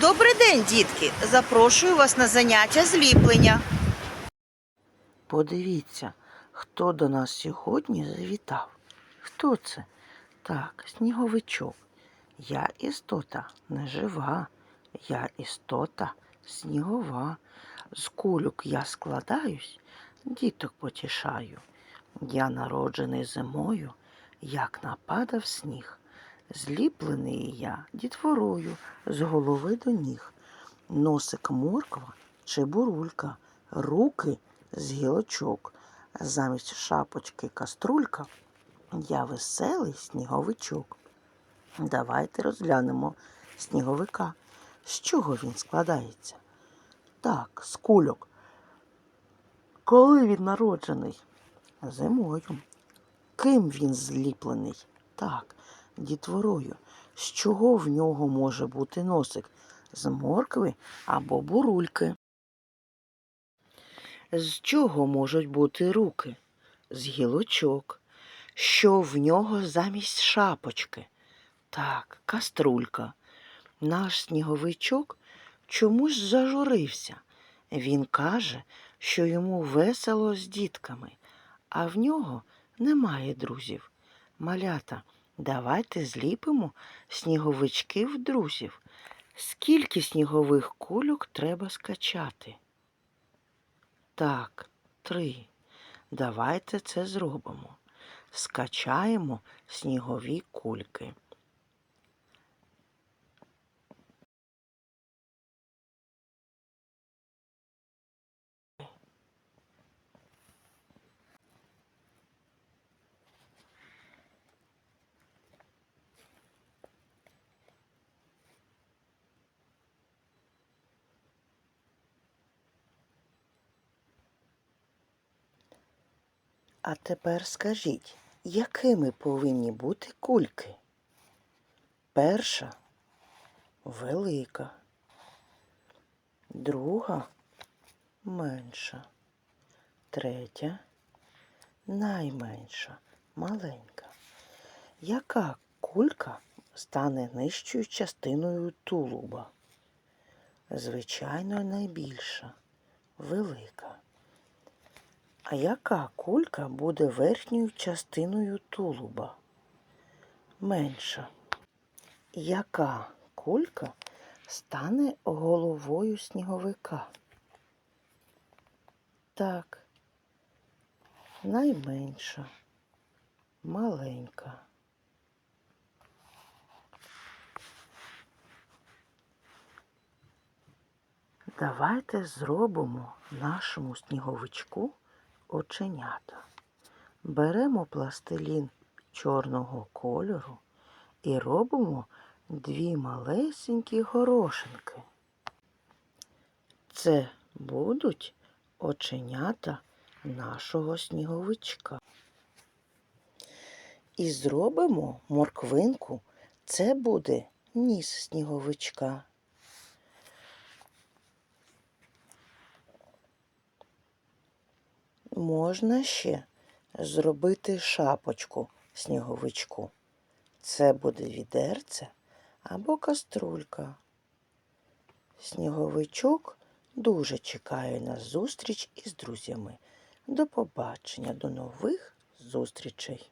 Добрий день, дітки! Запрошую вас на заняття зліплення. Подивіться, хто до нас сьогодні завітав. Хто це? Так, сніговичок. Я істота не жива. Я істота снігова. З кульок я складаюсь, діток потішаю. Я народжений зимою, як нападав сніг. Зліплений я дітворою з голови до ніг. Носик морква чи бурулька, руки з гілочок. Замість шапочки каструлька я веселий сніговичок. Давайте розглянемо сніговика. З чого він складається? Так, з кульок. Коли він народжений? Зимою. Ким він зліплений? Так, дітворою. З чого в нього може бути носик? З моркви або бурульки. З чого можуть бути руки? З гілочок. Що в нього замість шапочки? Так, каструлька. Наш сніговичок чомусь зажурився. Він каже, що йому весело з дітками, а в нього немає друзів. Малята, давайте зліпимо сніговичків друзів. Скільки снігових кульок треба скачати? Так, три. Давайте це зробимо. Скачаємо снігові кульки. А тепер скажіть, якими повинні бути кульки? Перша велика, друга менша, третя найменша, маленька. Яка кулька стане нижчою частиною тулуба? Звичайно, найбільша, велика. А яка кулька буде верхньою частиною тулуба? Менша. Яка кулька стане головою сніговика? Так, найменша, маленька. Давайте зробимо нашому сніговичку оченята. Беремо пластилін чорного кольору і робимо дві малесенькі горошинки. Це будуть оченята нашого сніговичка. І зробимо морквинку. Це буде ніс сніговичка. Можна ще зробити шапочку сніговичку. Це буде відерце або каструлька. Сніговичок дуже чекає на зустріч із друзями. До побачення, до нових зустрічей!